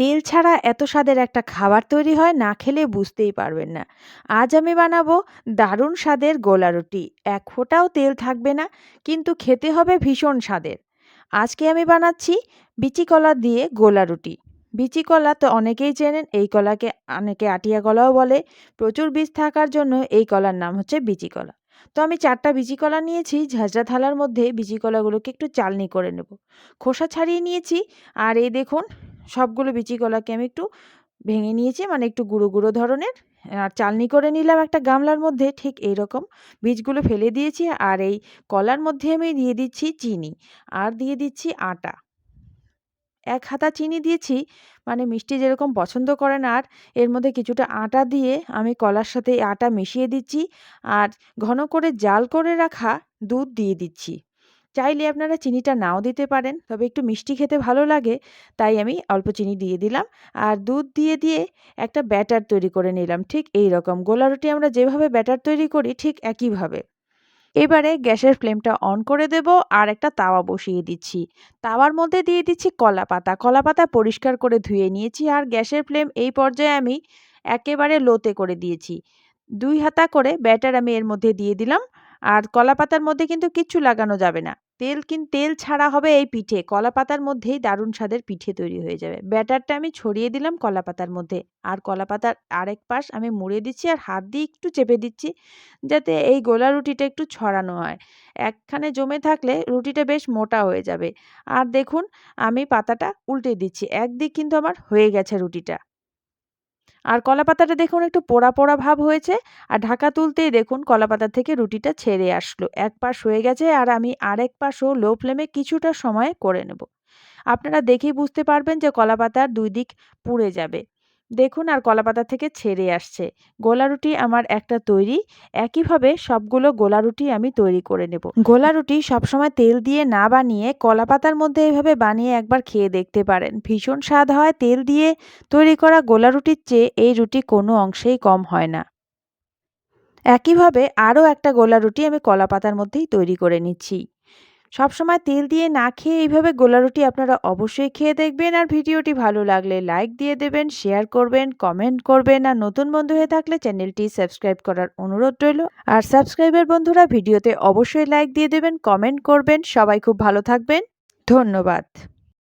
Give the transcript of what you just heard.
তেল ছাড়া এত স্বাদের একটা খাবার তৈরি হয় না খেলে বুঝতেই পারবেন না। আজ আমি বানাবো দারুণ স্বাদের গোলা রুটি এক ফোঁটাও তেল থাকবে না, কিন্তু খেতে হবে ভীষণ স্বাদের। আজকে আমি বানাচ্ছি বিচি কলা দিয়ে গোলা রুটি বিচি কলা তো অনেকেই চেনেন, এই কলাকে অনেকে আটিয়া কলাও বলে। প্রচুর বীজ থাকার জন্য এই কলার নাম হচ্ছে বিচি কলা। তো আমি চারটা বিচি কলা নিয়েছি, ঝাঁঝরা থালার মধ্যে বিচি কলাগুলোকে একটু চালনি করে নেব। খোসা ছাড়িয়ে নিয়েছি, আর এই দেখুন সবগুলো বিচি কলাকে আমি একটু ভেঙে নিয়েছি মানে একটু গুঁড়ো গুঁড়ো ধরনের। আর চালনি করে নিলাম একটা গামলার মধ্যে, ঠিক এই রকম বীজগুলো ফেলে দিয়েছি আর এই কলার মধ্যে আমি দিয়ে দিচ্ছি চিনি আর দিয়ে দিচ্ছি আটা। এক হাতা চিনি দিয়েছি মানে মিষ্টি যেরকম পছন্দ করেন আর এর মধ্যে কিছুটা আটা দিয়ে আমি কলার সাথে আটা মিশিয়ে দিচ্ছি আর ঘন করে জাল করে রাখা দুধ দিয়ে দিচ্ছি। চাইলে আপনারা চিনিটা নাও দিতে পারেন। তবে একটু মিষ্টি খেতে ভালো লাগে, তাই আমি অল্প চিনি দিয়ে দিলাম। আর দুধ দিয়ে দিয়ে একটা ব্যাটার তৈরি করে নিলাম। ঠিক এই রকম গোলা রুটি আমরা যেভাবে ব্যাটার তৈরি করি ঠিক একইভাবে। এবারে গ্যাসের ফ্লেমটা অন করে দেব আর একটা তাওয়া বসিয়ে দিচ্ছি। তাওয়ার মধ্যে দিয়ে দিচ্ছি কলা পাতা। কলা পাতা পরিষ্কার করে ধুয়ে নিয়েছি আর গ্যাসের ফ্লেম এই পর্যায়ে আমি একেবারে লোতে করে দিয়েছি। দুই হাতা করে ব্যাটার আমি এর মধ্যে দিয়ে দিলাম। আর কলা পাতার মধ্যে কিন্তু কিচ্ছু লাগানো যাবে না। তেল কিন, তেল ছাড়া হবে এই পিঠে। কলা পাতার মধ্যেই দারুণ স্বাদের পিঠে তৈরি হয়ে যাবে। ব্যাটারটা আমি ছড়িয়ে দিলাম কলা পাতার মধ্যে। আর কলা পাতার আরেক পাশ আমি মুড়ে দিচ্ছি আর হাত দিয়ে একটু চেপে দিচ্ছি যাতে এই গোলা রুটিটা একটু ছড়ানো হয়। একখানে জমে থাকলে রুটিটা বেশ মোটা হয়ে যাবে। আর দেখুন, আমি পাতাটা উল্টে দিচ্ছি। একদিক কিন্তু আমার হয়ে গেছে রুটিটা। আর কলাপাতাটা দেখুন একটু পোড়া পোড়া ভাব হয়েছে। আর ঢাকা তুলতেই দেখুন কলা পাতা থেকে রুটিটা ছেড়ে আসলো। এক পাশ হয়ে গেছে আর আমি আরেক পাশও লো ফ্লেমে কিছুটা সময় করে নেব। আপনারা দেখেই বুঝতে পারবেন যে কলাপাতার দুই দিক পুড়ে যাবে। দেখুন আর কলাপাতা থেকে ছেড়ে আসছে। গোলা রুটি আমার একটা তৈরি। একইভাবে সবগুলো গোলা রুটি আমি তৈরি করে নেব। গোলা রুটি সবসময় তেল দিয়ে না বানিয়ে কলাপাতার মধ্যে এভাবে বানিয়ে একবার খেয়ে দেখতে পারেন। ভীষণ স্বাদ হয় তেল দিয়ে তৈরি করা গোলা রুটির চেয়ে এই রুটি কোনো অংশেই কম হয় না। একইভাবে আরও একটা গোলা রুটি আমি কলাপাতার মধ্যেই তৈরি করে নিচ্ছি। সবসময় তেল দিয়ে না খেয়ে এইভাবে গোলা রুটি আপনারা অবশ্যই খেয়ে দেখবেন। আর ভিডিওটি ভালো লাগলে লাইক দিয়ে দেবেন শেয়ার করবেন কমেন্ট করবেন। আর নতুন বন্ধু হয়ে থাকলে চ্যানেলটি সাবস্ক্রাইব করার অনুরোধ রইল। আর সাবস্ক্রাইবের বন্ধুরা ভিডিওতে অবশ্যই লাইক দিয়ে দেবেন কমেন্ট করবেন। সবাই খুব ভালো থাকবেন। ধন্যবাদ।